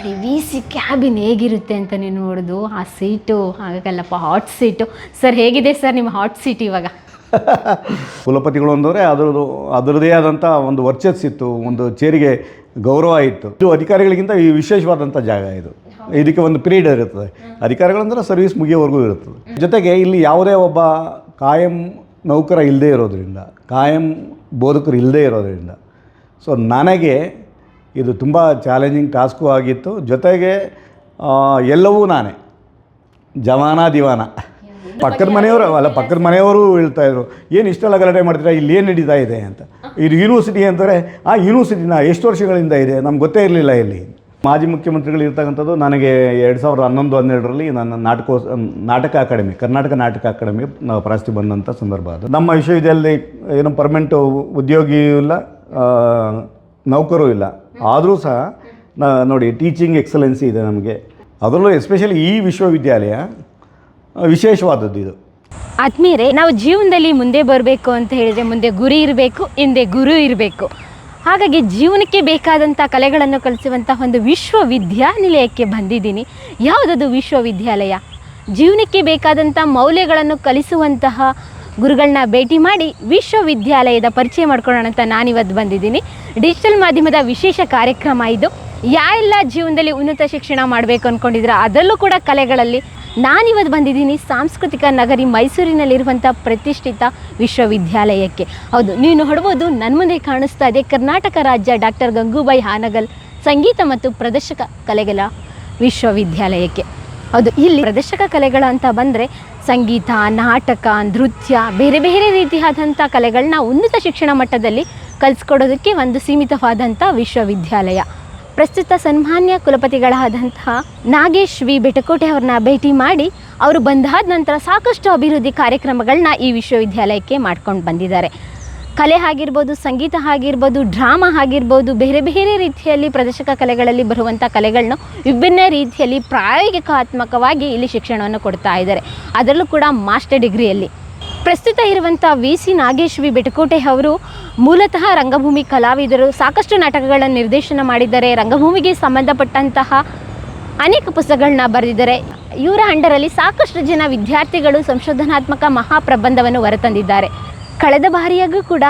ನೋಡಿ V C cabin ಹೇಗಿರುತ್ತೆ ಅಂತ ನೀವು ನೋಡೋದು. ಆ ಸೀಟು ಹಾಗಲ್ಲಪ್ಪ ಹಾಟ್ ಸೀಟು ಸರ್ ಹೇಗಿದೆ ಸರ್ ನಿಮ್ಮ ಹಾಟ್ ಸೀಟ್ ಇವಾಗ? ಕುಲಪತಿಗಳು ಅಂದರೆ ಅದರದ್ದು ಅದರದೇ ಆದಂಥ ಒಂದು ವರ್ಚಸ್ಸಿತ್ತು ಒಂದು ಚೇರಿಗೆ ಗೌರವ ಇತ್ತು. ಇದು ಅಧಿಕಾರಿಗಳಿಗಿಂತ ಈ ವಿಶೇಷವಾದಂಥ ಜಾಗ ಇದು. ಇದಕ್ಕೆ ಒಂದು ಪೀರಿಯಡ್ ಇರುತ್ತದೆ ಅಧಿಕಾರಿಗಳಂದ್ರೆ ಸರ್ವಿಸ್ ಮುಗಿಯೋವರೆಗೂ ಇರುತ್ತದೆ. ಜೊತೆಗೆ ಇಲ್ಲಿ ಯಾವುದೇ ಒಬ್ಬ ಕಾಯಂ ನೌಕರ ಇಲ್ಲದೇ ಇರೋದ್ರಿಂದ, ಕಾಯಂ ಬೋಧಕರು ಇಲ್ಲದೇ ಇರೋದ್ರಿಂದ ಸೊ ನನಗೆ ಇದು ತುಂಬ ಚಾಲೆಂಜಿಂಗ್ ಟಾಸ್ಕು ಆಗಿತ್ತು. ಜೊತೆಗೆ ಎಲ್ಲವೂ ನಾನೇ. ಜವಾನ ದಿವಾನ. ಪಕ್ಕದ ಮನೆಯವರು ಅಲ್ಲ, ಪಕ್ಕದ ಮನೆಯವರು ಹೇಳ್ತಾ ಇದ್ರು, ಏನು ಇಷ್ಟೆಲ್ಲ ಗಲಾಟೆ ಮಾಡ್ತೀರಾ? ಇಲ್ಲಿ ಏನು ನಡೀತಾ ಇದೆ ಅಂತ. ಇದು ಯೂನಿವರ್ಸಿಟಿ ಅಂತಾರೆ, ಆ ಯೂನಿವರ್ಸಿಟಿನ ಎಷ್ಟು ವರ್ಷಗಳಿಂದ ಇದೆ? ನಮ್ಗೆ ಗೊತ್ತೇ ಇರಲಿಲ್ಲ ಇಲ್ಲಿ. ಮಾಜಿ ಮುಖ್ಯಮಂತ್ರಿಗಳು ಇರ್ತಕ್ಕಂಥದ್ದು ನನಗೆ ಎರಡು ಸಾವಿರದ ಹನ್ನೊಂದು, ಹನ್ನೆರಡರಲ್ಲಿ ನನ್ನ ನಾಟಕೋ, ನಾಟಕ ಅಕಾಡೆಮಿ, ಕರ್ನಾಟಕ ನಾಟಕ ಅಕಾಡೆಮಿ ನಾವು ಪ್ರಶಸ್ತಿ ಬಂದಂಥ ಸಂದರ್ಭ ಅದು. ನಮ್ಮ ವಿಶ್ವವಿದ್ಯಾಲಯದಲ್ಲಿ ಏನು ಪರ್ಮನೆಂಟ್ ಉದ್ಯೋಗಿಯೂ ಇಲ್ಲ ನೌಕರೂ ಇಲ್ಲ. ಆದರೂ ಸಹ ನೋಡಿ ಟೀಚಿಂಗ್ ಎಕ್ಸಲೆನ್ಸಿ ಇದೆ ನಮಗೆ. ಅದರಲ್ಲೂ ಎಸ್ಪೆಷಲಿ ಈ ವಿಶ್ವವಿದ್ಯಾಲಯ ವಿಶೇಷವಾದದ್ದು ಇದು. ಆತ್ಮೀಯರೆ ನಾವು ಜೀವನದಲ್ಲಿ ಮುಂದೆ ಬರಬೇಕು ಅಂತ ಹೇಳಿದರೆ ಮುಂದೆ ಗುರಿ ಇರಬೇಕು, ಹಿಂದೆ ಗುರು ಇರಬೇಕು. ಹಾಗಾಗಿ ಜೀವನಕ್ಕೆ ಬೇಕಾದಂಥ ಕಲೆಗಳನ್ನು ಕಲಿಸುವಂಥ ಒಂದು ವಿಶ್ವವಿದ್ಯಾನಿಲಯಕ್ಕೆ ಬಂದಿದ್ದೀನಿ. ಯಾವುದದು ವಿಶ್ವವಿದ್ಯಾಲಯ? ಜೀವನಕ್ಕೆ ಬೇಕಾದಂಥ ಮೌಲ್ಯಗಳನ್ನು ಕಲಿಸುವಂತಹ ಗುರುಗಳನ್ನ ಭೇಟಿ ಮಾಡಿ ವಿಶ್ವವಿದ್ಯಾಲಯದ ಪರಿಚಯ ಮಾಡ್ಕೊಳ್ಳೋಣ ಅಂತ ನಾನಿವತ್ತು ಬಂದಿದ್ದೀನಿ. ಡಿಜಿಟಲ್ ಮಾಧ್ಯಮದ ವಿಶೇಷ ಕಾರ್ಯಕ್ರಮ ಇದು. ಯಾರೆಲ್ಲ ಜೀವನದಲ್ಲಿ ಉನ್ನತ ಶಿಕ್ಷಣ ಮಾಡಬೇಕು ಅಂದ್ಕೊಂಡಿದ್ರೆ ಅದರಲ್ಲೂ ಕೂಡ ಕಲೆಗಳಲ್ಲಿ ನಾನಿವತ್ತು ಬಂದಿದ್ದೀನಿ. ಸಾಂಸ್ಕೃತಿಕ ನಗರಿ ಮೈಸೂರಿನಲ್ಲಿರುವಂಥ ಪ್ರತಿಷ್ಠಿತ ವಿಶ್ವವಿದ್ಯಾಲಯಕ್ಕೆ. ಹೌದು ನೀವು ಹೊಡ್ಬೋದು ನನ್ನ ಮುಂದೆ ಕಾಣಿಸ್ತಾ ಇದೆ ಕರ್ನಾಟಕ ರಾಜ್ಯ ಡಾಕ್ಟರ್ ಗಂಗೂಬಾಯಿ ಹಾನಗಲ್ ಸಂಗೀತ ಮತ್ತು ಪ್ರದರ್ಶಕ ಕಲೆಗಳ ವಿಶ್ವವಿದ್ಯಾಲಯಕ್ಕೆ. ಹೌದು, ಇಲ್ಲಿ ಪ್ರದರ್ಶಕ ಕಲೆಗಳು ಅಂತ ಬಂದರೆ ಸಂಗೀತ, ನಾಟಕ, ನೃತ್ಯ, ಬೇರೆ ಬೇರೆ ರೀತಿಯಾದಂಥ ಕಲೆಗಳನ್ನ ಉನ್ನತ ಶಿಕ್ಷಣ ಮಟ್ಟದಲ್ಲಿ ಕಲಿಸ್ಕೊಡೋದಕ್ಕೆ ಒಂದು ಸೀಮಿತವಾದಂಥ ವಿಶ್ವವಿದ್ಯಾಲಯ. ಪ್ರಸ್ತುತ ಸನ್ಮಾನ್ಯ ಕುಲಪತಿಗಳಾದಂತಹ ನಾಗೇಶ್ ವಿ. ಬೆಟಕೋಟೆ ಅವ್ರನ್ನ ಭೇಟಿ ಮಾಡಿ ಅವರು ಬಂದಾದ ನಂತರ ಸಾಕಷ್ಟು ಅಭಿವೃದ್ಧಿ ಕಾರ್ಯಕ್ರಮಗಳನ್ನ ಈ ವಿಶ್ವವಿದ್ಯಾಲಯಕ್ಕೆ ಮಾಡ್ಕೊಂಡು ಬಂದಿದ್ದಾರೆ. ಕಲೆ ಆಗಿರ್ಬೋದು, ಸಂಗೀತ ಆಗಿರ್ಬೋದು, ಡ್ರಾಮಾ ಆಗಿರ್ಬೋದು, ಬೇರೆ ಬೇರೆ ರೀತಿಯಲ್ಲಿ ಪ್ರದರ್ಶಕ ಕಲೆಗಳಲ್ಲಿ ಬರುವಂಥ ಕಲೆಗಳನ್ನು ವಿಭಿನ್ನ ರೀತಿಯಲ್ಲಿ ಪ್ರಾಯೋಗಿಕಾತ್ಮಕವಾಗಿ ಇಲ್ಲಿ ಶಿಕ್ಷಣವನ್ನು ಕೊಡ್ತಾ ಇದ್ದಾರೆ. ಅದರಲ್ಲೂ ಕೂಡ ಮಾಸ್ಟರ್ ಡಿಗ್ರಿಯಲ್ಲಿ. ಪ್ರಸ್ತುತ ಇರುವಂಥ V C Nagesh V Betakote ಅವರು ಮೂಲತಃ ರಂಗಭೂಮಿ ಕಲಾವಿದರು. ಸಾಕಷ್ಟು ನಾಟಕಗಳನ್ನು ನಿರ್ದೇಶನ ಮಾಡಿದ್ದಾರೆ. ರಂಗಭೂಮಿಗೆ ಸಂಬಂಧಪಟ್ಟಂತಹ ಅನೇಕ ಪುಸ್ತಕಗಳನ್ನ ಬರೆದಿದ್ದಾರೆ. ಇವರ ಅಂಡರಲ್ಲಿ ಸಾಕಷ್ಟು ಜನ ವಿದ್ಯಾರ್ಥಿಗಳು ಸಂಶೋಧನಾತ್ಮಕ ಮಹಾಪ್ರಬಂಧವನ್ನು ಹೊರತಂದಿದ್ದಾರೆ. ಕಳೆದ ಬಾರಿಯಾಗೂ ಕೂಡ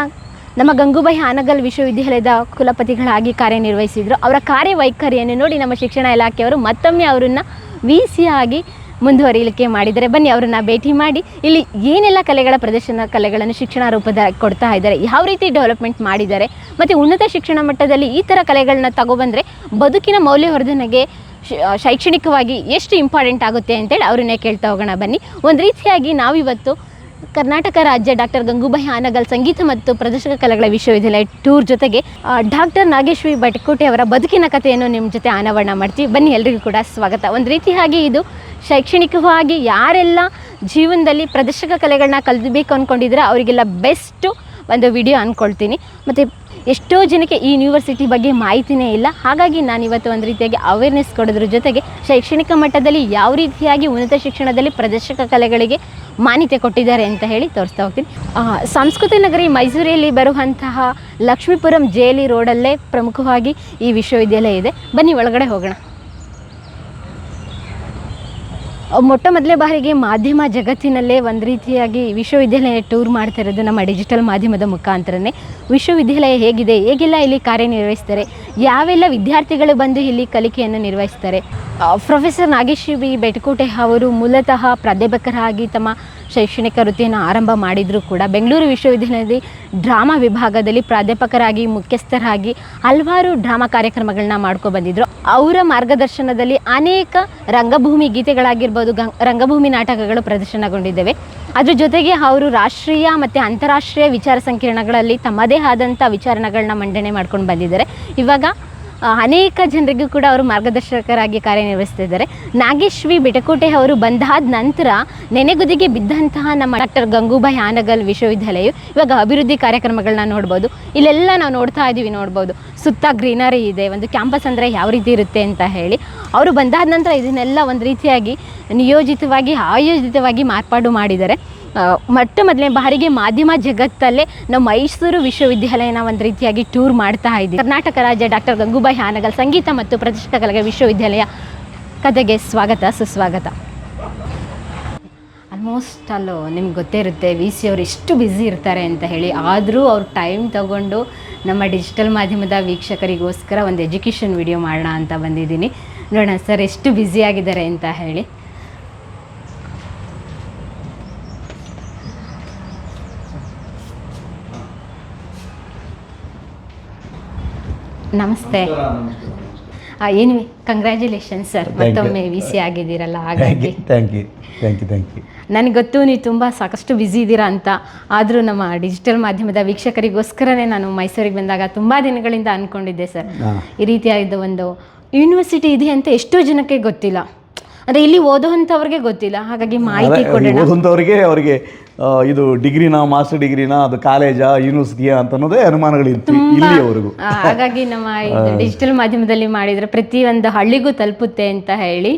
ನಮ್ಮ ಗಂಗೂಬಾಯಿ ಹಾನಗಲ್ ವಿಶ್ವವಿದ್ಯಾಲಯದ ಕುಲಪತಿಗಳಾಗಿ ಕಾರ್ಯನಿರ್ವಹಿಸಿದರು. ಅವರ ಕಾರ್ಯವೈಖರಿಯನ್ನು ನೋಡಿ ನಮ್ಮ ಶಿಕ್ಷಣ ಇಲಾಖೆಯವರು ಮತ್ತೊಮ್ಮೆ ಅವರನ್ನು ವಿ ಸಿ ಆಗಿ ಮುಂದುವರಿಯಲಿಕ್ಕೆ ಮಾಡಿದರೆ ಬನ್ನಿ, ಅವರನ್ನ ಭೇಟಿ ಮಾಡಿ. ಇಲ್ಲಿ ಏನೆಲ್ಲ ಕಲೆಗಳ ಪ್ರದರ್ಶನ ಕಲೆಗಳನ್ನು ಶಿಕ್ಷಣ ರೂಪದ ಕೊಡ್ತಾ ಇದ್ದಾರೆ, ಯಾವ ರೀತಿ ಡೆವಲಪ್ಮೆಂಟ್ ಮಾಡಿದ್ದಾರೆ, ಮತ್ತು ಉನ್ನತ ಶಿಕ್ಷಣ ಮಟ್ಟದಲ್ಲಿ ಈ ಥರ ಕಲೆಗಳನ್ನ ತಗೊಬಂದರೆ ಬದುಕಿನ ಮೌಲ್ಯವರ್ಧನೆಗೆ ಶೈಕ್ಷಣಿಕವಾಗಿ ಎಷ್ಟು ಇಂಪಾರ್ಟೆಂಟ್ ಆಗುತ್ತೆ ಅಂತೇಳಿ ಅವರನ್ನೇ ಕೇಳ್ತಾ ಹೋಗೋಣ. ಬನ್ನಿ, ಒಂದು ರೀತಿಯಾಗಿ ನಾವಿವತ್ತು ಕರ್ನಾಟಕ ರಾಜ್ಯ ಡಾಕ್ಟರ್ ಗಂಗೂಬಾಯಿ ಹಾನಗಲ್ ಸಂಗೀತ ಮತ್ತು ಪ್ರದರ್ಶಕ ಕಲೆಗಳ ವಿಶ್ವವಿದ್ಯಾಲಯ ಟೂರ್ ಜೊತೆಗೆ ಡಾಕ್ಟರ್ ನಾಗೇಶ್ವರಿ ಭಟ್ಕೋಟೆ ಅವರ ಬದುಕಿನ ಕಥೆಯನ್ನು ನಿಮ್ಮ ಜೊತೆ ಅನಾವರಣ ಮಾಡ್ತೀವಿ. ಬನ್ನಿ, ಎಲ್ರಿಗೂ ಕೂಡ ಸ್ವಾಗತ. ಒಂದು ರೀತಿಯಾಗಿ ಇದು ಶೈಕ್ಷಣಿಕವಾಗಿ ಯಾರೆಲ್ಲ ಜೀವನದಲ್ಲಿ ಪ್ರದರ್ಶಕ ಕಲೆಗಳನ್ನ ಕಲಿಬೇಕು ಅಂದ್ಕೊಂಡಿದ್ರೆ ಅವರಿಗೆಲ್ಲ ಬೆಸ್ಟು ಒಂದು ವಿಡಿಯೋ ಅಂದ್ಕೊಳ್ತೀನಿ ಮತ್ತು ಎಷ್ಟೋ ಜನಕ್ಕೆ ಈ ಯೂನಿವರ್ಸಿಟಿ ಬಗ್ಗೆ ಮಾಹಿತಿನೇ ಇಲ್ಲ. ಹಾಗಾಗಿ ನಾನು ಇವತ್ತು ಒಂದು ರೀತಿಯಾಗಿ ಅವೇರ್ನೆಸ್ ಕೊಡೋದ್ರ ಜೊತೆಗೆ ಶೈಕ್ಷಣಿಕ ಮಟ್ಟದಲ್ಲಿ ಯಾವ ರೀತಿಯಾಗಿ ಉನ್ನತ ಶಿಕ್ಷಣದಲ್ಲಿ ಪ್ರದರ್ಶಕ ಕಲೆಗಳಿಗೆ ಮಾನ್ಯತೆ ಕೊಟ್ಟಿದ್ದಾರೆ ಅಂತ ಹೇಳಿ ತೋರಿಸ್ತಾ ಹೋಗ್ತೀನಿ. ಸಂಸ್ಕೃತಿ ನಗರಿ ಮೈಸೂರಲ್ಲಿ ಬರುವಂತಹ ಲಕ್ಷ್ಮೀಪುರಂ ಜೇಲಿ ರೋಡಲ್ಲೇ ಪ್ರಮುಖವಾಗಿ ಈ ವಿಶ್ವವಿದ್ಯಾಲಯ ಇದೆ. ಬನ್ನಿ, ಒಳಗಡೆ ಹೋಗೋಣ. ಮೊಟ್ಟ ಮೊದಲೇ ಬಾರಿಗೆ ಮಾಧ್ಯಮ ಜಗತ್ತಿನಲ್ಲೇ ಒಂದು ರೀತಿಯಾಗಿ ವಿಶ್ವವಿದ್ಯಾಲಯ ಟೂರ್ ಮಾಡ್ತಾ ಇರೋದು ನಮ್ಮ ಡಿಜಿಟಲ್ ಮಾಧ್ಯಮದ ಮುಖಾಂತರನೇ. ವಿಶ್ವವಿದ್ಯಾಲಯ ಹೇಗಿದೆ? ಹೇಗೆಲ್ಲ ಇಲ್ಲಿ ಕಾರ್ಯನಿರ್ವಹಿಸ್ತಾರೆ? ಯಾವೆಲ್ಲ ವಿದ್ಯಾರ್ಥಿಗಳು ಬಂದು ಇಲ್ಲಿ ಕಲಿಕೆಯನ್ನು ನಿರ್ವಹಿಸ್ತಾರೆ? ಪ್ರೊಫೆಸರ್ ನಾಗೇಶ್ ಬಿ ಬೆಟಕೋಟೆ ಅವರು ಮೂಲತಃ ಪ್ರಾಧ್ಯಾಪಕರಾಗಿ ತಮ್ಮ ಶೈಕ್ಷಣಿಕ ವೃತ್ತಿಯನ್ನು ಆರಂಭ ಮಾಡಿದರೂ ಕೂಡ. ಬೆಂಗಳೂರು ವಿಶ್ವವಿದ್ಯಾಲಯದಲ್ಲಿ ಡ್ರಾಮಾ ವಿಭಾಗದಲ್ಲಿ ಪ್ರಾಧ್ಯಾಪಕರಾಗಿ, ಮುಖ್ಯಸ್ಥರಾಗಿ ಹಲವಾರು ಡ್ರಾಮಾ ಕಾರ್ಯಕ್ರಮಗಳನ್ನ ಮಾಡ್ಕೊ ಬಂದಿದ್ರು. ಅವರ ಮಾರ್ಗದರ್ಶನದಲ್ಲಿ ಅನೇಕ ರಂಗಭೂಮಿ ಗೀತೆಗಳಾಗಿರ್ಬೋದು, ಗಂ, ರಂಗಭೂಮಿ ನಾಟಕಗಳು ಪ್ರದರ್ಶನಗೊಂಡಿದ್ದೇವೆ. ಅದ್ರ ಜೊತೆಗೆ ಅವರು ರಾಷ್ಟ್ರೀಯ ಮತ್ತು ಅಂತಾರಾಷ್ಟ್ರೀಯ ವಿಚಾರ ಸಂಕಿರಣಗಳಲ್ಲಿ ತಮ್ಮದೇ ಆದಂಥ ವಿಚಾರಣೆಗಳನ್ನ ಮಂಡನೆ ಮಾಡ್ಕೊಂಡು ಬಂದಿದ್ದಾರೆ. ಇವಾಗ ಅನೇಕ ಜನರಿಗೂ ಕೂಡ ಅವರು ಮಾರ್ಗದರ್ಶಕರಾಗಿ ಕಾರ್ಯನಿರ್ವಹಿಸ್ತಿದ್ದಾರೆ. ನಾಗೇಶ್ವಿ ಬಿಟಕೋಟೆ ಅವರು ಬಂದಾದ ನಂತರ ನೆನೆಗುದಿಗೆ ಬಿದ್ದಂತಹ ನಮ್ಮ ಡಾಕ್ಟರ್ ಗಂಗೂಬಾಯಿ ಆನಗಲ್ ವಿಶ್ವವಿದ್ಯಾಲಯ ಇವಾಗ ಅಭಿವೃದ್ಧಿ ಕಾರ್ಯಕ್ರಮಗಳನ್ನ ನೋಡ್ಬೋದು. ಇಲ್ಲೆಲ್ಲ ನಾವು ನೋಡ್ತಾ ಇದ್ದೀವಿ ನೋಡ್ಬೋದು. ಸುತ್ತ ಗ್ರೀನರಿ ಇದೆ, ಒಂದು ಕ್ಯಾಂಪಸ್ ಅಂದರೆ ಯಾವ ರೀತಿ ಇರುತ್ತೆ ಅಂತ ಹೇಳಿ. ಅವರು ಬಂದಾದ ನಂತರ ಇದನ್ನೆಲ್ಲ ಒಂದು ರೀತಿಯಾಗಿ ನಿಯೋಜಿತವಾಗಿ ಆಯೋಜಿತವಾಗಿ ಮಾರ್ಪಾಡು ಮಾಡಿದ್ದಾರೆ. ಮೊಟ್ಟ ಮೊದಲನೇ ಬಾರಿಗೆ ಮಾಧ್ಯಮ ಜಗತ್ತಲ್ಲೇ ನಮ್ಮ ಮೈಸೂರು ವಿಶ್ವವಿದ್ಯಾಲಯನ ಒಂದು ರೀತಿಯಾಗಿ ಟೂರ್ ಮಾಡ್ತಾ ಇದ್ದೀವಿ. ಕರ್ನಾಟಕ ರಾಜ್ಯ ಡಾಕ್ಟರ್ ಗಂಗೂಬಾಯಿ ಹಾನಗಲ್ ಸಂಗೀತ ಮತ್ತು ಪ್ರತಿಷ್ಠಿತ ಕಲಗ ವಿಶ್ವವಿದ್ಯಾಲಯ ಕಥೆಗೆ ಸ್ವಾಗತ, ಸುಸ್ವಾಗತ. ಆಲ್ಮೋಸ್ಟ್ ಅಲ್ಲೂ, ನಿಮ್ಗೆ ಗೊತ್ತೇ ಇರುತ್ತೆ ವಿ ಸಿ ಅವ್ರು ಎಷ್ಟು ಬ್ಯುಸಿ ಇರ್ತಾರೆ ಅಂತ ಹೇಳಿ. ಆದರೂ ಅವ್ರು ಟೈಮ್ ತಗೊಂಡು ನಮ್ಮ ಡಿಜಿಟಲ್ ಮಾಧ್ಯಮದ ವೀಕ್ಷಕರಿಗೋಸ್ಕರ ಒಂದು ಎಜುಕೇಷನ್ ವಿಡಿಯೋ ಮಾಡೋಣ ಅಂತ ಬಂದಿದ್ದೀನಿ. ನೋಡೋಣ ಸರ್ ಎಷ್ಟು ಬ್ಯುಸಿ ಆಗಿದ್ದಾರೆ ಅಂತ ಹೇಳಿ. ನಮಸ್ತೆ. ಏನು ಕಂಗ್ರ್ಯಾಚುಲೇಷನ್ ಸರ್ ಮತ್ತೊಮ್ಮೆ ವಿ ಸಿ ಆಗಿದ್ದೀರಲ್ಲ ಹಾಗಾಗಿ. Thank you thank you thank you ನನಗೆ ಗೊತ್ತು ನೀವು ತುಂಬ ಸಾಕಷ್ಟು ಬ್ಯುಸಿ ಇದ್ದೀರಾ ಅಂತ. ಆದರೂ ನಮ್ಮ ಡಿಜಿಟಲ್ ಮಾಧ್ಯಮದ ವೀಕ್ಷಕರಿಗೋಸ್ಕರನೇ ನಾನು ಮೈಸೂರಿಗೆ ಬಂದಾಗ ತುಂಬ ದಿನಗಳಿಂದ ಅಂದ್ಕೊಂಡಿದ್ದೆ ಸರ್ ಈ ರೀತಿಯಾದ ಒಂದು ಯೂನಿವರ್ಸಿಟಿ ಇದೆ ಅಂತ ಎಷ್ಟೋ ಜನಕ್ಕೆ ಗೊತ್ತಿಲ್ಲ. ಅಂದರೆ ಇಲ್ಲಿ ಓದುವಂಥವ್ರಿಗೆ ಗೊತ್ತಿಲ್ಲ. ಹಾಗಾಗಿ ಮಾಹಿತಿ ಕೊಡೋಣ. ಓದುವಂಥವ್ರಿಗೆ ಅವರಿಗೆ ಇದು ಡಿಗ್ರಿನಾ ಮಾಸ್ಟರ್ ಡಿಗ್ರಿನಾ ಅದು ಕಾಲೇಜಾ ಯೂನಿವರ್ಸಿಟಿಯಾ ಅಂತ ಅನ್ನೋದೇ ಅನುಮಾನಗಳಿತ್ತು ಇಲ್ಲಿಯವರೆಗೂ. ಹಾಗಾಗಿ ನಮ್ಮ ಡಿಜಿಟಲ್ ಮಾಧ್ಯಮದಲ್ಲಿ ಮಾಡಿದ್ರೆ ಪ್ರತಿಯೊಂದು ಹಳ್ಳಿಗೂ ತಲುಪುತ್ತೆ ಅಂತ ಹೇಳಿ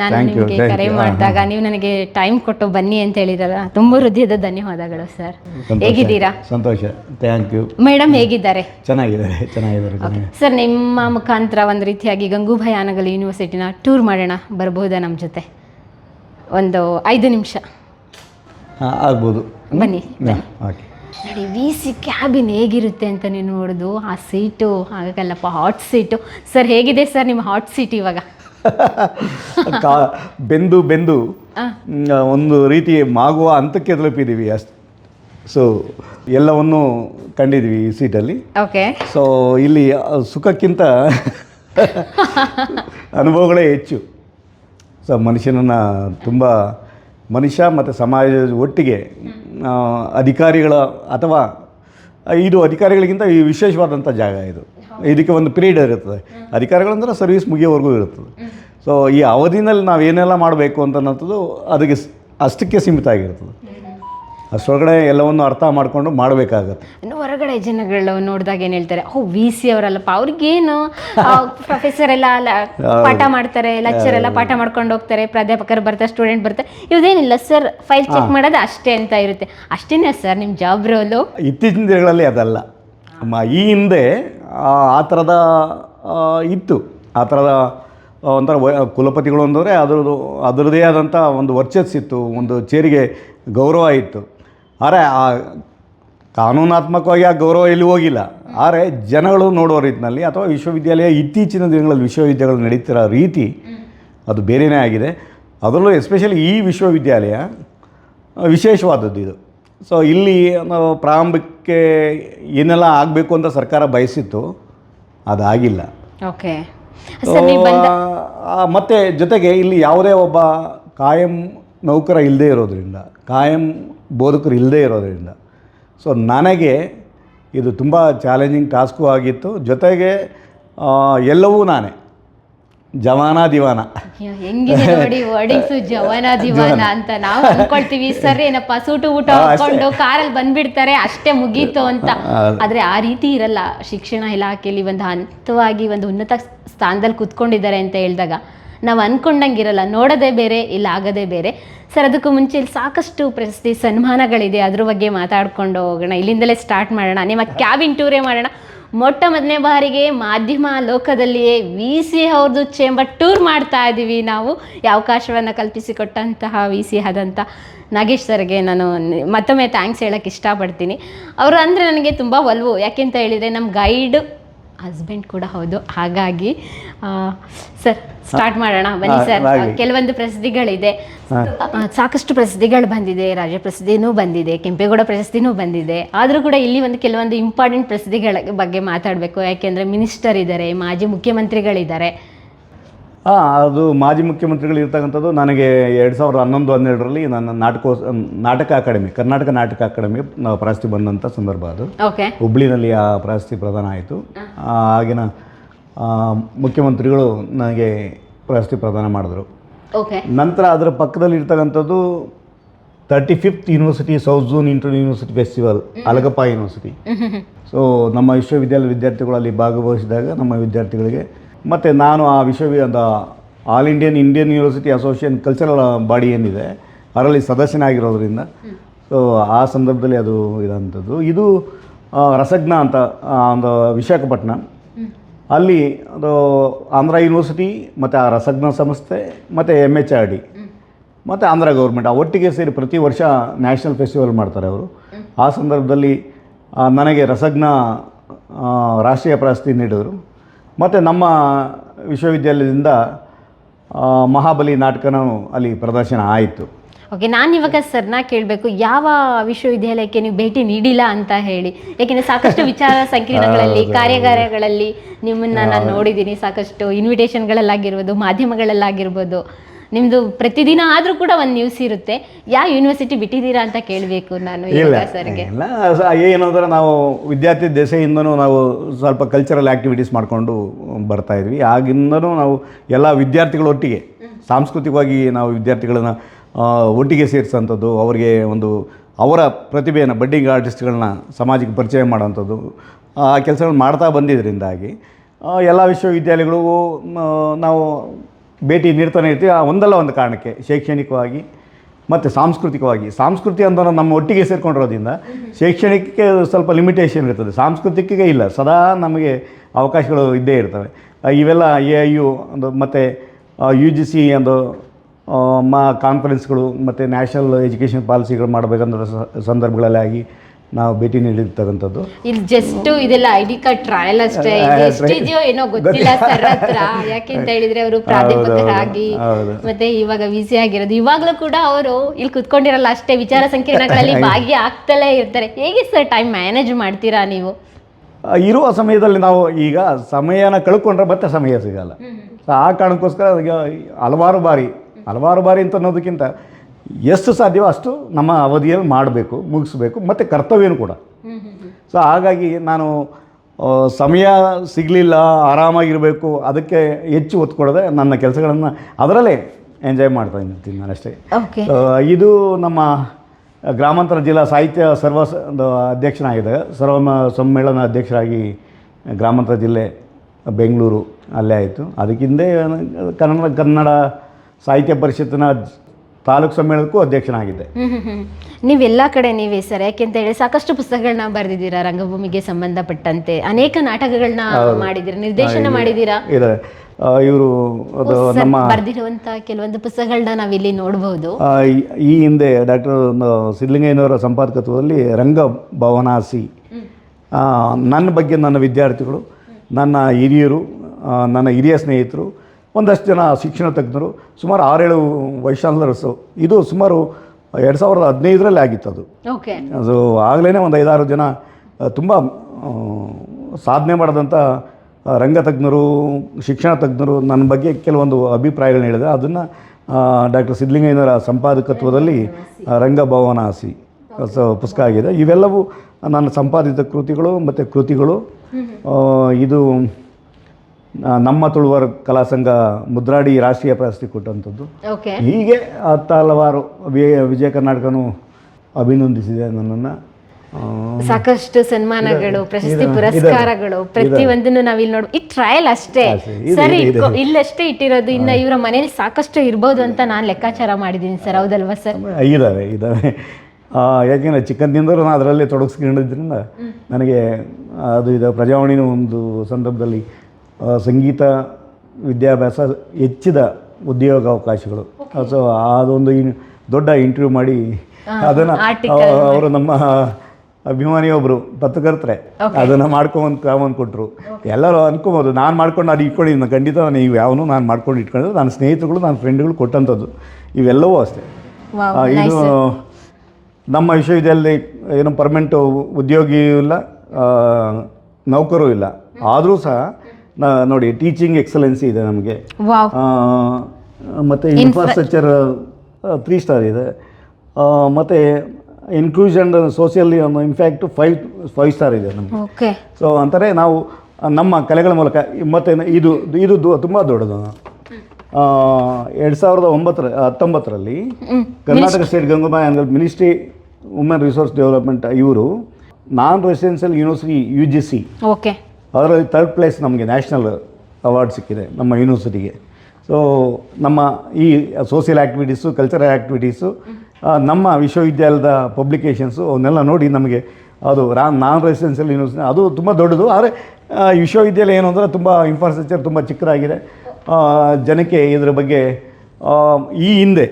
ನಾನು ನಿಮಗೆ ಕರೆ ಮಾಡಿದಾಗ ನೀವು ನನಗೆ ಟೈಮ್ ಕೊಟ್ಟು ಬನ್ನಿ ಅಂತ ಹೇಳಿದ್ರಲ್ಲ ತುಂಬಾ ಹೃದಯದ ಧನ್ಯವಾದಗಳು ಸರ್ ಹೇಗಿದ್ದೀರಾ? ಸಂತೋಷ. ಥ್ಯಾಂಕ್ ಯು ಮೇಡಮ್ ಹೇಗಿದ್ದಾರೆ? ಚೆನ್ನಾಗಿದ್ದಾರೆ ಚೆನ್ನಾಗಿದ್ದಾರೆ ಸರ್ ನಿಮ್ಮ ಮುಖಾಂತರ ಒಂದು ರೀತಿಯಾಗಿ ಗಂಗೂಭಾಯಿ ಆನಗಲ್ ಯೂನಿವರ್ಸಿಟಿನ ಟೂರ್ ಮಾಡೋಣ ಬರ್ಬೋದಾ ನಮ್ಮ ಜೊತೆ? ಒಂದು ಐದು ನಿಮಿಷ. ಆಗ್ಬೋದು. ಬನ್ನಿ ಓಕೆ. ನೋಡಿ ವಿ ಸಿ ಕ್ಯಾಬಿನ್ ಹೇಗಿರುತ್ತೆ ಅಂತ ನೀನು ನೋಡೋದು? ಆ ಸೀಟು ಹಾಗಲ್ಲಪ್ಪ ಹಾಟ್ ಸೀಟು ಸರ್ ಹೇಗಿದೆ ಸರ್ ನಿಮ್ಮ ಹಾಟ್ ಸೀಟ್ ಇವಾಗ? ಕಾ ಬೆಂದು ಬೆಂದು. ಒಂದು ರೀತಿ ಮಾಗುವ ಹಂತಕ್ಕೆ ತಲುಪಿದ್ದೀವಿ ಅಷ್ಟು. ಸೊ ಎಲ್ಲವನ್ನು ಕಂಡಿದ್ವಿ ಈ ಸೀಟಲ್ಲಿ ಓಕೆ ಸೊ ಇಲ್ಲಿ ಸುಖಕ್ಕಿಂತ ಅನುಭವಗಳೇ ಹೆಚ್ಚು. ಸೊ ಮನುಷ್ಯನನ್ನು ತುಂಬ ಮನುಷ್ಯ ಮತ್ತು ಸಮಾಜದ ಒಟ್ಟಿಗೆ ಅಧಿಕಾರಿಗಳ ಅಥವಾ ಇದು ಅಧಿಕಾರಿಗಳಿಗಿಂತ ಈ ವಿಶೇಷವಾದಂಥ ಜಾಗ ಇದು. ಇದಕ್ಕೆ ಒಂದು ಪೀರಿಯಡ್ ಇರುತ್ತದೆ. ಅಧಿಕಾರಿಗಳಂದ್ರೆ ಸರ್ವಿಸ್ ಮುಗಿಯೋವರೆಗೂ ಇರುತ್ತದೆ. ಸೊ ಈ ಅವಧಿನಲ್ಲಿ ನಾವು ಏನೆಲ್ಲ ಮಾಡಬೇಕು ಅಂತ ಅನ್ನೋದು ಅದಕ್ಕೆ ಅಷ್ಟಕ್ಕೆ ಸೀಮಿತ ಆಗಿರ್ತದೆ ಅಷ್ಟರೊಳಗಡೆ ಎಲ್ಲವನ್ನು ಅರ್ಥ ಮಾಡಿಕೊಂಡು ಮಾಡಬೇಕಾಗುತ್ತೆ. ಇನ್ನು ಹೊರಗಡೆ ಜನಗಳು ನೋಡಿದಾಗ ಏನು ಹೇಳ್ತಾರೆ ಓ ವಿ ಸಿ ಅವರಲ್ಲಪ್ಪ ಅವ್ರಿಗೇನು? ಪ್ರೊಫೆಸರ್ ಎಲ್ಲ ಪಾಠ ಮಾಡ್ತಾರೆ ಲೆಕ್ಚರ್ ಎಲ್ಲ ಪಾಠ ಮಾಡ್ಕೊಂಡು ಹೋಗ್ತಾರೆ ಪ್ರಾಧ್ಯಾಪಕರು ಬರ್ತಾರೆ ಸ್ಟೂಡೆಂಟ್ ಬರ್ತಾರೆ. ಇವ್ದೇನಿಲ್ಲ ಸರ್ ಫೈಲ್ ಚೆಕ್ ಮಾಡೋದು ಅಷ್ಟೇ ಅಂತ ಇರುತ್ತೆ. ಅಷ್ಟೇನೆ ಸರ್ ನಿಮ್ಮ ಜಾಬ್ ರೋಲು ಇತ್ತೀಚಿನ ದಿನಗಳಲ್ಲಿ ಅದಲ್ಲ. ಈ ಹಿಂದೆ ಆ ಥರದ ಇತ್ತು. ಆ ಥರದ ಒಂಥರ ಕುಲಪತಿಗಳು ಅಂದರೆ ಅದರದ್ದು ಅದರದೇ ಆದಂಥ ಒಂದು ವರ್ಚಸ್ಸಿತ್ತು ಒಂದು ಚೇರಿಗೆ ಗೌರವ ಇತ್ತು. ಆದರೆ ಆ ಕಾನೂನಾತ್ಮಕವಾಗಿ ಆ ಗೌರವ ಎಲ್ಲಿ ಹೋಗಿಲ್ಲ. ಆದರೆ ಜನಗಳು ನೋಡುವ ರೀತಿಯಲ್ಲಿ ಅಥವಾ ವಿಶ್ವವಿದ್ಯಾಲಯ ಇತ್ತೀಚಿನ ದಿನಗಳಲ್ಲಿ ವಿಶ್ವವಿದ್ಯಾಲಯಗಳು ನಡೀತಿರೋ ರೀತಿ ಅದು ಬೇರೆಯೇ ಆಗಿದೆ. ಅದರಲ್ಲೂ ಎಸ್ಪೆಷಲಿ ಈ ವಿಶ್ವವಿದ್ಯಾಲಯ ವಿಶೇಷವಾದದ್ದು ಇದು. ಸೊ ಇಲ್ಲಿ ನಾವು ಪ್ರಾರಂಭಕ್ಕೆ ಏನೆಲ್ಲ ಆಗಬೇಕು ಅಂತ ಸರ್ಕಾರ ಬಯಸಿತ್ತು ಅದಾಗಿಲ್ಲ. ಓಕೆ. ಮತ್ತೆ ಜೊತೆಗೆ ಇಲ್ಲಿ ಯಾವುದೇ ಒಬ್ಬ ಕಾಯಂ ನೌಕರ ಇಲ್ಲದೇ ಇರೋದ್ರಿಂದ ಕಾಯಂ ಬೋಧಕರು ಇಲ್ಲದೇ ಇರೋದ್ರಿಂದ. ಸೊ ನನಗೆ ಇದು ತುಂಬ ಚಾಲೆಂಜಿಂಗ್ ಟಾಸ್ಕು ಆಗಿತ್ತು. ಜೊತೆಗೆ ಎಲ್ಲವೂ ನಾನೇ. ಜವಾನ ದಿವಾನ. ಹೆಂಗಿದೆ ನೋಡಿ ವರ್ಡಿಂಗ್ಸು ಜವಾನ ದಿವಾನ ಅಂತ ನಾವು ಅನ್ಕೊಳ್ತೀವಿ ಸರ್ ಏನಪ್ಪ ಸೂಟು ಊಟ ಹಾಕೊಂಡು ಕಾರಲ್ಲಿ ಬಂದ್ಬಿಡ್ತಾರೆ ಅಷ್ಟೇ ಮುಗೀತು ಅಂತ. ಆದ್ರೆ ಆ ರೀತಿ ಇರಲ್ಲ. ಶಿಕ್ಷಣ ಇಲಾಖೆಯಲ್ಲಿ ಒಂದು ಹಂತವಾಗಿ ಒಂದು ಉನ್ನತ ಸ್ಥಾನದಲ್ಲಿ ಕುತ್ಕೊಂಡಿದ್ದಾರೆ ಅಂತ ಹೇಳಿದಾಗ ನಾವು ಅನ್ಕೊಂಡಂಗಿರಲ್ಲ, ನೋಡೋದೇ ಬೇರೆ ಇಲ್ಲ ಆಗೋದೇ ಬೇರೆ. ಸರ್, ಅದಕ್ಕೂ ಮುಂಚೆ ಇಲ್ಲಿ ಸಾಕಷ್ಟು ಪ್ರಶಸ್ತಿ ಸನ್ಮಾನಗಳಿದೆ. ಅದ್ರ ಬಗ್ಗೆ ಮಾತಾಡ್ಕೊಂಡು ಹೋಗೋಣ. ಇಲ್ಲಿಂದಲೇ ಸ್ಟಾರ್ಟ್ ಮಾಡೋಣ. ನಿಮ್ಮ ಕ್ಯಾಬಿನ್ ಟೂರೇ ಮಾಡೋಣ. ಮೊಟ್ಟ ಮೊದಲನೇ ಬಾರಿಗೆ ಮಾಧ್ಯಮ ಲೋಕದಲ್ಲಿಯೇ ವಿ ಸಿ ಅವ್ರದ್ದು ಚೇಂಬರ್ ಟೂರ್ ಮಾಡ್ತಾ ಇದ್ದೀವಿ ನಾವು. ಈ ಅವಕಾಶವನ್ನು ಕಲ್ಪಿಸಿಕೊಟ್ಟಂತಹ ವಿ ಸಿ ಆದಂಥ ನಾಗೇಶ್ ಸರ್ಗೆ ನಾನು ಮತ್ತೊಮ್ಮೆ ಥ್ಯಾಂಕ್ಸ್ ಹೇಳೋಕ್ಕೆ ಇಷ್ಟಪಡ್ತೀನಿ. ಅವರು ಅಂದರೆ ನನಗೆ ತುಂಬ ಒಲವು. ಯಾಕೆಂತ ಹೇಳಿದರೆ ನಮ್ಮ ಗೈಡ್ ಹಸ್ಬೆಂಡ್ ಕೂಡ ಹೌದು. ಹಾಗಾಗಿ ಸರ್ ಸ್ಟಾರ್ಟ್ ಮಾಡೋಣ. ಬನ್ನಿ ಸರ್. ಕೆಲವೊಂದು ಪ್ರಸಿದ್ಧಿಗಳಿದೆ. ಸಾಕಷ್ಟು ಪ್ರಸಿದ್ಧಿಗಳು ಬಂದಿದೆ. ರಾಜ ಪ್ರಸಿದ್ಧಿನೂ ಬಂದಿದೆ. ಕೆಂಪೇಗೌಡ ಪ್ರಶಸ್ತಿನೂ ಬಂದಿದೆ. ಆದರೂ ಕೂಡ ಇಲ್ಲಿ ಒಂದು ಕೆಲವೊಂದು ಇಂಪಾರ್ಟೆಂಟ್ ಪ್ರಸಿದ್ಧಿಗಳ ಬಗ್ಗೆ ಮಾತಾಡಬೇಕು. ಯಾಕೆಂದರೆ ಮಿನಿಸ್ಟರ್ ಇದ್ದಾರೆ ಮಾಜಿ ಮುಖ್ಯಮಂತ್ರಿಗಳಿದ್ದಾರೆ. ಹಾಂ ಅದು ಮಾಜಿ ಮುಖ್ಯಮಂತ್ರಿಗಳು ಇರ್ತಕ್ಕಂಥದ್ದು ನನಗೆ ಎರಡು ಸಾವಿರದ ಹನ್ನೊಂದು ಹನ್ನೆರಡರಲ್ಲಿ ನನ್ನ ನಾಟಕೋಸ್ ನಾಟಕ ಅಕಾಡೆಮಿ ಕರ್ನಾಟಕ ನಾಟಕ ಅಕಾಡೆಮಿ ನಾವು ಪ್ರಶಸ್ತಿ ಬಂದಂಥ ಸಂದರ್ಭ ಅದು. ಓಕೆ. ಹುಬ್ಳಿನಲ್ಲಿ ಆ ಪ್ರಶಸ್ತಿ ಪ್ರದಾನ ಆಯಿತು. ಆಗಿನ ಮುಖ್ಯಮಂತ್ರಿಗಳು ನನಗೆ ಪ್ರಶಸ್ತಿ ಪ್ರದಾನ ಮಾಡಿದ್ರು. ಓಕೆ. ನಂತರ ಅದರ ಪಕ್ಕದಲ್ಲಿ ಇರ್ತಕ್ಕಂಥದ್ದು thirty fifth university south zone inter university festival Alagappa university. So ನಮ್ಮ ವಿಶ್ವವಿದ್ಯಾಲಯ ವಿದ್ಯಾರ್ಥಿಗಳು ಅಲ್ಲಿ ಭಾಗವಹಿಸಿದಾಗ ನಮ್ಮ ವಿದ್ಯಾರ್ಥಿಗಳಿಗೆ ಮತ್ತು ನಾನು ಆ ವಿಶ್ವ ಅಂತ all Indian Indian university association cultural body ಏನಿದೆ, ಅದರಲ್ಲಿ ಸದಸ್ಯನಾಗಿರೋದ್ರಿಂದ. ಸೊ ಆ ಸಂದರ್ಭದಲ್ಲಿ ಅದು ಇದಂಥದ್ದು. ಇದು ರಸಜ್ಞ ಅಂತ ಒಂದು ವಿಶಾಖಪಟ್ಟಣ ಅಲ್ಲಿ, ಅದು ಆಂಧ್ರ ಯೂನಿವರ್ಸಿಟಿ ಮತ್ತು ಆ ರಸಜ್ಞ ಸಂಸ್ಥೆ ಮತ್ತು ಎಂ ಎಚ್ ಆರ್ ಡಿ ಮತ್ತು ಆಂಧ್ರ ಗೌರ್ಮೆಂಟ್ ಆ ಒಟ್ಟಿಗೆ ಸೇರಿ ಪ್ರತಿ ವರ್ಷ ನ್ಯಾಷನಲ್ ಫೆಸ್ಟಿವಲ್ ಮಾಡ್ತಾರೆ ಅವರು. ಆ ಸಂದರ್ಭದಲ್ಲಿ ನನಗೆ ರಸಜ್ಞ ರಾಷ್ಟ್ರೀಯ ಪ್ರಶಸ್ತಿ ನೀಡಿದರು. ಮತ್ತು ನಮ್ಮ ವಿಶ್ವವಿದ್ಯಾಲಯದಿಂದ ಮಹಾಬಲಿ ನಾಟಕನೂ ಅಲ್ಲಿ ಪ್ರದರ್ಶನ ಆಯಿತು. ಓಕೆ ನಾನು ಇವಾಗ ಸರ್ನ ಕೇಳಬೇಕು ಯಾವ ವಿಶ್ವವಿದ್ಯಾಲಯಕ್ಕೆ ನೀವು ಭೇಟಿ ನೀಡಿಲ್ಲ ಅಂತ ಹೇಳಿ. ಯಾಕೆಂದರೆ ಸಾಕಷ್ಟು ವಿಚಾರ ಸಂಕಿರಣಗಳಲ್ಲಿ ಕಾರ್ಯಾಗಾರಗಳಲ್ಲಿ ನಿಮ್ಮನ್ನು ನಾನು ನೋಡಿದ್ದೀನಿ ಸಾಕಷ್ಟು ಇನ್ವಿಟೇಷನ್ಗಳಲ್ಲಾಗಿರ್ಬೋದು ಮಾಧ್ಯಮಗಳಲ್ಲಾಗಿರ್ಬೋದು. ನಿಮ್ಮದು ಪ್ರತಿದಿನ ಆದರೂ ಕೂಡ ಒಂದು ನ್ಯೂಸ್ ಇರುತ್ತೆ. ಯಾವ ಯೂನಿವರ್ಸಿಟಿ ಬಿಟ್ಟಿದ್ದೀರಾ ಅಂತ ಕೇಳಬೇಕು ನಾನು ಇಲ್ಲ. ಸರ್ಗೆ. ಇಲ್ಲ ಏನಂದ್ರೆ ನಾವು ವಿದ್ಯಾರ್ಥಿ ದೆಸೆಯಿಂದನೂ ನಾವು ಸ್ವಲ್ಪ ಕಲ್ಚರಲ್ ಆ್ಯಕ್ಟಿವಿಟೀಸ್ ಮಾಡಿಕೊಂಡು ಬರ್ತಾ ಇದ್ವಿ. ಆಗಿಂದನೂ ನಾವು ಎಲ್ಲ ವಿದ್ಯಾರ್ಥಿಗಳೊಟ್ಟಿಗೆ ಸಾಂಸ್ಕೃತಿಕವಾಗಿ ನಾವು ವಿದ್ಯಾರ್ಥಿಗಳನ್ನ ಒಟ್ಟಿಗೆ ಸೇರಿಸೋಂಥದ್ದು ಅವರಿಗೆ ಒಂದು ಅವರ ಪ್ರತಿಭೆಯನ್ನು ಬಡ್ಡಿಂಗ್ ಆರ್ಟಿಸ್ಟ್ಗಳನ್ನ ಸಮಾಜಕ್ಕೆ ಪರಿಚಯ ಮಾಡೋವಂಥದ್ದು ಆ ಕೆಲಸಗಳನ್ನ ಮಾಡ್ತಾ ಬಂದಿದ್ದರಿಂದಾಗಿ ಎಲ್ಲ ವಿಶ್ವವಿದ್ಯಾಲಯಗಳಿಗೂ ನಾವು ಭೇಟಿ ನೀಡ್ತಾನೆ ಇರ್ತೀವಿ. ಆ ಒಂದಲ್ಲ ಒಂದು ಕಾರಣಕ್ಕೆ. ಶೈಕ್ಷಣಿಕವಾಗಿ ಮತ್ತು ಸಾಂಸ್ಕೃತಿಕವಾಗಿ. ಸಾಂಸ್ಕೃತಿ ಅಂತ ನಮ್ಮ ಒಟ್ಟಿಗೆ ಸೇರಿಕೊಂಡಿರೋದ್ರಿಂದ ಶೈಕ್ಷಣಿಕಕ್ಕೆ ಸ್ವಲ್ಪ ಲಿಮಿಟೇಷನ್ ಇರ್ತದೆ. ಸಾಂಸ್ಕೃತಿಕಕ್ಕೆ ಇಲ್ಲ. ಸದಾ ನಮಗೆ ಅವಕಾಶಗಳು ಇದ್ದೇ ಇರ್ತವೆ. ಇವೆಲ್ಲ ಎ ಐ ಯು ಒಂದು ಮತ್ತು ಯು ಜಿ ಸಿ ಒಂದು ಮ ಕಾನ್ಫರೆನ್ಸ್ಗಳು ಮತ್ತು ನ್ಯಾಷನಲ್ ಎಜುಕೇಷನ್ ಪಾಲಿಸಿಗಳು ಮಾಡಬೇಕಂದ್ರೆ ಸಂದರ್ಭಗಳಲ್ಲಿ ನಾವು ಭೇಟಿ ನೀಡಿರ್ತಕ್ಕಂಥದ್ದು. ಇಲ್ಲಿ ಜಸ್ಟ್ ಇದೆಲ್ಲ ಐ ಡಿ ಕಾರ್ಡ್ ಟ್ರಯಲ್ ಅಷ್ಟೇ. ಇದು ಎಷ್ಟಿದೆಯೋ ಏನೋ ಗೊತ್ತಿಲ್ಲ ಸರ್ ಹತ್ರ. ಯಾಕೆ ಅಂತ ಹೇಳಿದ್ರೆ ಅವರು ಪ್ರಾಧ್ಯಾಪಕರಾಗಿ. ಮತ್ತೆ ಇವಾಗ ವಿಸಿ ಆಗಿರೋದು. ಇವಾಗಲೂ ಕೂಡ ಅವರು ಇಲ್ಲಿ ಕುತ್ಕೊಂಡಿರಲ್ಲ ಅಷ್ಟೇ. ವಿಚಾರ ಸಂಕಿರಣಗಳಲ್ಲಿ ಭಾಗಿ ಆಗ್ತಲೇ ಇರ್ತಾರೆ. ಹೇಗೆ ಸರ್ ಟೈಮ್ ಮ್ಯಾನೇಜ್ ಮಾಡ್ತೀರಾ ನೀವು? ಇರುವ ಸಮಯದಲ್ಲಿ ನಾವು ಈಗ ಸಮಯನ ಕಳ್ಕೊಂಡ್ರೆ ಮತ್ತೆ ಸಮಯ ಸಿಗಲ್ಲ. ಆ ಕಾರಣಕ್ಕೋಸ್ಕರ ಹಲವಾರು ಬಾರಿ ಹಲವಾರು ಬಾರಿ ಅಂತ ಅನ್ನೋದಕ್ಕಿಂತ ಎಷ್ಟು ಸಾಧ್ಯವೋ ಅಷ್ಟು ನಮ್ಮ ಅವಧಿಯಲ್ಲಿ ಮಾಡಬೇಕು ಮುಗಿಸ್ಬೇಕು ಮತ್ತು ಕರ್ತವ್ಯನೂ ಕೂಡ. ಸೊ ಹಾಗಾಗಿ ನಾನು ಸಮಯ ಸಿಗಲಿಲ್ಲ ಆರಾಮಾಗಿರಬೇಕು ಅದಕ್ಕೆ ಹೆಚ್ಚು ಒತ್ತು ಕೊಡದೆ ನನ್ನ ಕೆಲಸಗಳನ್ನು ಅದರಲ್ಲೇ ಎಂಜಾಯ್ ಮಾಡ್ತಾ ಇರ್ತೀನಿ ನಾನು ಅಷ್ಟೇ. ಇದು ನಮ್ಮ ಗ್ರಾಮಾಂತರ ಜಿಲ್ಲಾ ಸಾಹಿತ್ಯ ಸರ್ವ ಅಧ್ಯಕ್ಷನಾಗಿದೆ ಸರ್ವ ಸಮ್ಮೇಳನ ಅಧ್ಯಕ್ಷರಾಗಿ ಗ್ರಾಮಾಂತರ ಜಿಲ್ಲೆ ಬೆಂಗಳೂರು ಅಲ್ಲೇ ಆಯಿತು. ಅದಕ್ಕಿಂತ ಕನ್ನಡ ಕನ್ನಡ ಸಾಹಿತ್ಯ ಪರಿಷತ್ತಿನ ತಾಲೂಕು ಸಮ್ಮೇಳನಕ್ಕೂ ಅಧ್ಯಕ್ಷನಾಗಿದ್ದೆ. ನೀವೆಲ್ಲ ಕಡೆ ನೀವೇ ಸರ್ ಯಾಕೆಂತ ಹೇಳಿ ಸಾಕಷ್ಟು ಪುಸ್ತಕಗಳನ್ನ ಬರೆದಿದ್ದೀರಾ ರಂಗಭೂಮಿಗೆ ಸಂಬಂಧಪಟ್ಟಂತೆ? ಅನೇಕ ನಾಟಕಗಳನ್ನ ಮಾಡಿದ್ದೀರಾ ನಿರ್ದೇಶನ ಮಾಡಿದ್ದೀರಾ? ಇದೆ. ಇವರು ಅದು ನಮ್ಮ ಬರೆದಿರುವಂತಹ ಕೆಲವೊಂದು ಪುಸ್ತಕಗಳನ್ನ ನಾವಿಲ್ಲಿ ನೋಡಬಹುದು ಈ- ಹಿಂದೆ ಡಾಕ್ಟರ್ ಸಿದ್ಧಲಿಂಗಯ್ಯನವರ ಸಂಪಾದಕತ್ವದಲ್ಲಿ ರಂಗ ಭವನಾಸಿ. ನನ್ನ ಬಗ್ಗೆ ನನ್ನ ವಿದ್ಯಾರ್ಥಿಗಳು ನನ್ನ ಹಿರಿಯರು ನನ್ನ ಹಿರಿಯ ಸ್ನೇಹಿತರು ಒಂದಷ್ಟು ಜನ ಶಿಕ್ಷಣ ತಜ್ಞರು ಸುಮಾರು ಆರೇಳು ವೈಶಾಲರಸು ಇದು ಸುಮಾರು ಎರಡು ಸಾವಿರದ ಹದಿನೈದರಲ್ಲಿ ಆಗಿತ್ತು ಅದು. ಓಕೆ. ಅದು ಆಗಲೇ ಒಂದು ಐದಾರು ಜನ ತುಂಬ ಸಾಧನೆ ಮಾಡಿದಂಥ ರಂಗತಜ್ಞರು ಶಿಕ್ಷಣ ತಜ್ಞರು ನನ್ನ ಬಗ್ಗೆ ಕೆಲವೊಂದು ಅಭಿಪ್ರಾಯಗಳನ್ನ ಹೇಳಿದೆ ಅದನ್ನು ಡಾಕ್ಟರ್ ಸಿದ್ಧಲಿಂಗಯ್ಯನವರ ಸಂಪಾದಕತ್ವದಲ್ಲಿ ರಂಗಭವನ ಹಸಿ ಸೊ ಪುಸ್ತಕ ಆಗಿದೆ. ಇವೆಲ್ಲವೂ ನನ್ನ ಸಂಪಾದಿತ ಕೃತಿಗಳು ಮತ್ತು ಕೃತಿಗಳು. ಇದು ನಮ್ಮ ತುಳುವರ ಕಲಾ ಸಂಘ ಮುದ್ರಾಡಿ ರಾಷ್ಟ್ರೀಯ ಪ್ರಶಸ್ತಿ ಕೊಟ್ಟಂಥದ್ದು. ಓಕೆ. ಹೀಗೆ ಹತ್ತ ಹಲವಾರು ವಿಜಯ ಕರ್ನಾಟಕನು ಅಭಿನಂದಿಸಿದೆ ನನ್ನನ್ನು. ಸಾಕಷ್ಟು ಸನ್ಮಾನಗಳು ಪ್ರಶಸ್ತಿ ಪುರಸ್ಕಾರಗಳು. ಪ್ರತಿಯೊಂದನ್ನು ನಾವಿಲ್ಲಿ ನೋಡ್ ಈ ಟ್ರಯಲ್ ಅಷ್ಟೇ. ಸರಿ. ಇಲ್ಲಷ್ಟೇ ಇಟ್ಟಿರೋದು ಇನ್ನ ಇವರ ಮನೇಲಿ ಸಾಕಷ್ಟು ಇರ್ಬೋದು ಅಂತ ನಾನು ಲೆಕ್ಕಾಚಾರ ಮಾಡಿದ್ದೀನಿ ಸರ್. ಹೌದಲ್ವಾ ಸರ್? ಇದಾವೆ ಇದಾವೆ. ಯಾಕೆಂದರೆ ಚಿಕ್ಕಂದಿಂದಲೂ ನಾನು ಅದರಲ್ಲೇ ತೊಡಗಿಸ್ಕೊಂಡಿದ್ದರಿಂದ ನನಗೆ ಅದು ಇದು ಪ್ರಜಾವಾಣಿನ ಒಂದು ಸಂದರ್ಭದಲ್ಲಿ ಸಂಗೀತ ವಿದ್ಯಾಭ್ಯಾಸ ಹೆಚ್ಚಿದ ಉದ್ಯೋಗಾವಕಾಶಗಳು. ಸೊ ಅದೊಂದು ದೊಡ್ಡ ಇಂಟರ್ವ್ಯೂ ಮಾಡಿ ಅದನ್ನು ಅವರು ನಮ್ಮ ಅಭಿಮಾನಿಯೊಬ್ಬರು ಪತ್ರಕರ್ತರೆ. ಅದನ್ನು ಮಾಡ್ಕೊಬಂದು ತಗೊಂಬಂದು ಕೊಟ್ಟರು ಎಲ್ಲರೂ ಅನ್ಕೊಬೋದು ನಾನು ಮಾಡ್ಕೊಂಡು ಅದು ಇಟ್ಕೊಂಡಿದ್ದೀನಿ ಖಂಡಿತ ಇವು ಯಾವನು ನಾನು ಮಾಡ್ಕೊಂಡು ಇಟ್ಕೊಂಡು ನನ್ನ ಸ್ನೇಹಿತರುಗಳು ನನ್ನ ಫ್ರೆಂಡ್ಗಳು ಕೊಟ್ಟಂಥದ್ದು. ಇವೆಲ್ಲವೂ ಅಷ್ಟೇ. ಇದು ನಮ್ಮ ವಿಶ್ವವಿದ್ಯಾಲಯ ಏನು ಪರ್ಮನೆಂಟು ಉದ್ಯೋಗಿಯೂ ಇಲ್ಲ ನೌಕರೂ ಇಲ್ಲ. ಆದರೂ ಸಹ ನೋಡಿ ಟೀಚಿಂಗ್ ಎಕ್ಸಲೆನ್ಸಿ ಇದೆ ನಮಗೆ. ಮತ್ತು ಇನ್ಫ್ರಾಸ್ಟ್ರಕ್ಚರ್ ತ್ರೀ ಸ್ಟಾರ್ ಇದೆ. ಮತ್ತು inclusion socially in fact five five star ಇದೆ ನಮಗೆ. ಓಕೆ ಸೊ ಅಂತಾರೆ ನಾವು ನಮ್ಮ ಕಲೆಗಳ ಮೂಲಕ ಮತ್ತು ಇದು ಇದು ತುಂಬ ದೊಡ್ಡದು. ಎರಡು ಸಾವಿರದ ಒಂಬತ್ತರ ಹತ್ತೊಂಬತ್ತರಲ್ಲಿ Karnataka state Gangubai Hangal ministry women resource development ಇವರು non residential university U G C okay ಅದರಲ್ಲಿ ತರ್ಡ್ ಪ್ಲೇಸ್ ನಮಗೆ ನ್ಯಾಷನಲ್ ಅವಾರ್ಡ್ ಸಿಕ್ಕಿದೆ ನಮ್ಮ ಯೂನಿವರ್ಸಿಟಿಗೆ ಸೊ ನಮ್ಮ ಈ ಸೋಷಿಯಲ್ ಆ್ಯಕ್ಟಿವಿಟೀಸು ಕಲ್ಚರಲ್ ಆ್ಯಕ್ಟಿವಿಟೀಸು ನಮ್ಮ ವಿಶ್ವವಿದ್ಯಾಲಯದ ಪಬ್ಲಿಕೇಷನ್ಸು ಅವನ್ನೆಲ್ಲ ನೋಡಿ ನಮಗೆ ಅದು ರಾ ನಾನ್ ರೆಸಿಡೆನ್ಷಿಯಲ್ ಯೂನಿವರ್ಸಿಟಿ ಅದು ತುಂಬ ದೊಡ್ಡದು, ಆದರೆ ವಿಶ್ವವಿದ್ಯಾಲಯ ಏನು ಅಂದರೆ ತುಂಬ ಇನ್ಫ್ರಾಸ್ಟ್ರಕ್ಚರ್ ತುಂಬ ಚಿಕ್ಕದಾಗಿದೆ. ಜನಕ್ಕೆ ಇದರ ಬಗ್ಗೆ ಈ ಹಿಂದೆ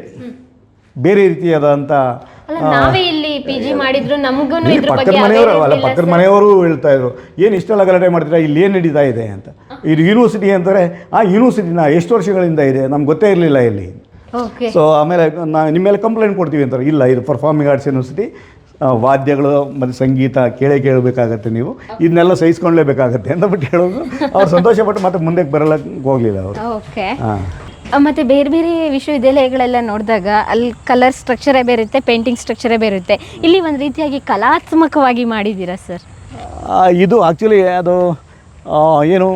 ಬೇರೆ ರೀತಿಯಾದಂಥ ಅಲ್ಲ ನಾವೇ ಇಲ್ಲಿ ಪಿ ಜಿ ಮಾಡಿದ್ರು ನಮಗೂ ಇಲ್ಲಿ ಇದ್ರ ಪಕ್ಕದ ಬಗ್ಗೆ ಮನೆಯವರು awareness ಅಲ್ಲ ಇಲ್ಲ ಪಕ್ಕದ sir. ಮನೆಯವರು ಹೇಳ್ತಾ ಇದ್ರು ಏನು ಇಷ್ಟೆಲ್ಲ ಗಲಾಟೆ ಮಾಡ್ತೀರಾ? ಇಲ್ಲಿ ಏನು ನಡೀತಾ ಇದೆ ಅಂತ. ಇದು ಯೂನಿವರ್ಸಿಟಿ ಅಂತಾರೆ ಆ ಯೂನಿವರ್ಸಿಟಿನ ಎಷ್ಟು ವರ್ಷಗಳಿಂದ ಇದೆ ನಮ್ಗೆ ಗೊತ್ತೇ ಇರಲಿಲ್ಲ ಇಲ್ಲಿ. ಸೊ ಆಮೇಲೆ ನಾ ನಿಮ್ಮ ಮೇಲೆ ಕಂಪ್ಲೇಂಟ್ ಕೊಡ್ತೀವಿ ಅಂತಾರೆ ಇಲ್ಲ ಇದು ಪರ್ಫಾರ್ಮಿಂಗ್ ಆರ್ಟ್ಸ್ ಯೂನಿವರ್ಸಿಟಿ ಆ, ವಾದ್ಯಗಳು ಮತ್ತು ಸಂಗೀತ ಕೇಳೇ ಕೇಳಬೇಕಾಗತ್ತೆ ನೀವು ಇದನ್ನೆಲ್ಲ ಸಹಿಸ್ಕೊಳ್ಳೇಬೇಕಾಗತ್ತೆ ಅಂತ ಬಿಟ್ಟು ಹೇಳೋದು. ಅವ್ರು ಸಂತೋಷಪಟ್ಟು ಮತ್ತೆ ಮುಂದಕ್ಕೆ ಬರಲ್ಲ ಹೋಗಲಿಲ್ಲ ಅವರು. ಓಕೆ ಹಾಂ. ಮತ್ತೆ ಬೇರೆ ಬೇರೆ ವಿಶ್ವವಿದ್ಯಾಲಯಗಳೆಲ್ಲ ನೋಡಿದಾಗ ಅಲ್ಲಿ ಕಲರ್ ಸ್ಟ್ರಕ್ಚರೇ ಬೇರೆ ಪೇಂಟಿಂಗ್ ಸ್ಟ್ರಕ್ಚರೇ ಬೇರೆ ಇಲ್ಲಿ ಒಂದು ರೀತಿಯಾಗಿ ಕಲಾತ್ಮಕವಾಗಿ ಮಾಡಿದ್ದೀರಾ ಸರ್ ಇದು ಆ್ಯಕ್ಚುಲಿ ಅದು ಏನು